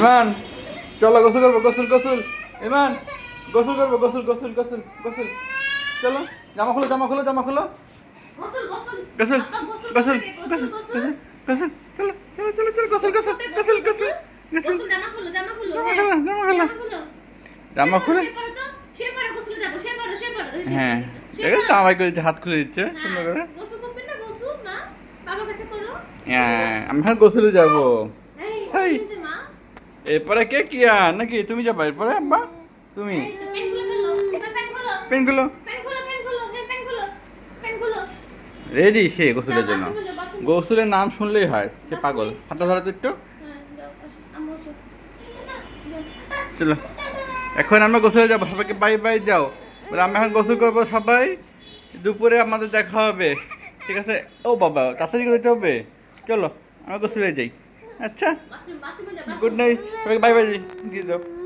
ইমান। চলো গোসল করব গোসল গোসল। ইমান। গোসল করব গোসল গোসল গোসল গোসল। চলো জামা খুলো জামা খুলো জামা খুলো। গোসল গোসল। গোসল গোসল গোসল গোসল গোসল গোসল। গোসল চলো চলো চলো চলো গোসল গোসল গোসল গোসল গোসল জামা খুলো জামা খুলো জামা হ্যাঁ, খুলো, জামা গোসলে যাব হ্যাঁ। দেখো হাত খুলে দিচ্ছে সুন্দর করে। হ্যাঁ, গোসল করবে না গোসল মা? বাবার কাছে করো। হ্যাঁ গোসলে যাব। এই এরপরে কে কি আর নাকি তুমি যাবা? এরপরে আব্বা তুমি? পেনগুলো? রেডি সে গোসলের জন্য। গোসলের নাম শুনলেই হয়। সে পাগল। হাতটা ধরা তো একটু। আম্মু। চলো। এখন আমরা গোসলে যাব। সবাইকে বাই বাই যাও আমরা এখন গোসল করব সবাই। দুপুরে আমাদের দেখা হবে। ঠিক আছে? ও বাবা যেতে হবে চলো, আমরা গোসলে যাই। আচ্ছা। গুড নাইট সবাইকে বাই বাই দিয়ে দাও